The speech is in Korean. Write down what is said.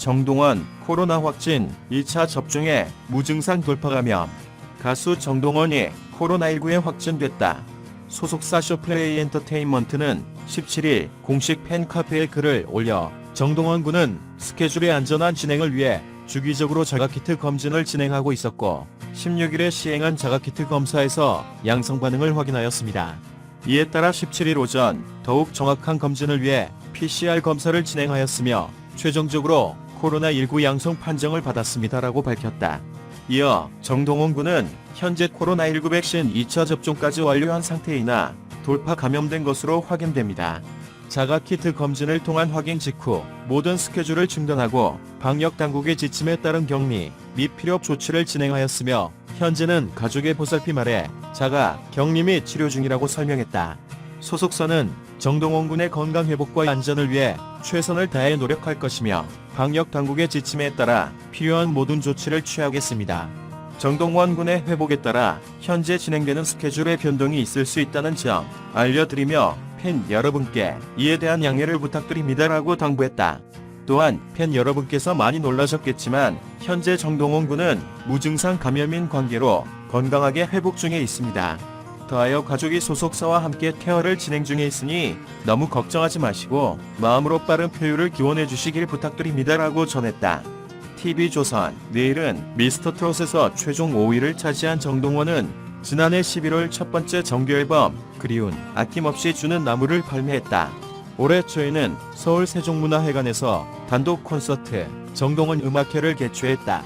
정동원 코로나 확진 2차 접종에 무증상 돌파 감염. 가수 정동원이 코로나19에 확진됐다. 소속사 쇼플레이 엔터테인먼트는 17일 공식 팬카페에 글을 올려 정동원 군은 스케줄의 안전한 진행을 위해 주기적으로 자가키트 검진을 진행하고 있었고 16일에 시행한 자가키트 검사에서 양성 반응을 확인하였습니다. 이에 따라 17일 오전 더욱 정확한 검진을 위해 PCR 검사를 진행하였으며 최종적으로 코로나19 양성 판정을 받았습니다라고 밝혔다. 이어 정동원 군은 현재 코로나19 백신 2차 접종까지 완료한 상태이나 돌파 감염된 것으로 확인됩니다. 자가키트 검진을 통한 확인 직후 모든 스케줄을 중단하고 방역 당국의 지침에 따른 격리 및 필요 조치를 진행하였으며 현재는 가족의 보살핌 아래 자가 격리 및 치료 중이라고 설명했다. 소속사는 정동원 군의 건강 회복과 안전을 위해 최선을 다해 노력할 것이며 방역 당국의 지침에 따라 필요한 모든 조치를 취하겠습니다. 정동원 군의 회복에 따라 현재 진행되는 스케줄에 변동이 있을 수 있다는 점 알려드리며 팬 여러분께 이에 대한 양해를 부탁드립니다라고 당부했다. 또한 팬 여러분께서 많이 놀라셨겠지만 현재 정동원 군은 무증상 감염인 관계로 건강하게 회복 중에 있습니다. 더하여 가족이 소속사와 함께 케어를 진행 중에 있으니 너무 걱정하지 마시고 마음으로 빠른 표율을 기원해 주시길 부탁드립니다라고 전했다. TV조선 내일은 미스터 트롯에서 최종 5위를 차지한 정동원은 지난해 11월 첫 번째 정규 앨범 그리운 아낌없이 주는 나무를 발매했다. 올해 초에는 서울 세종문화회관에서 단독 콘서트 정동원 음악회를 개최했다.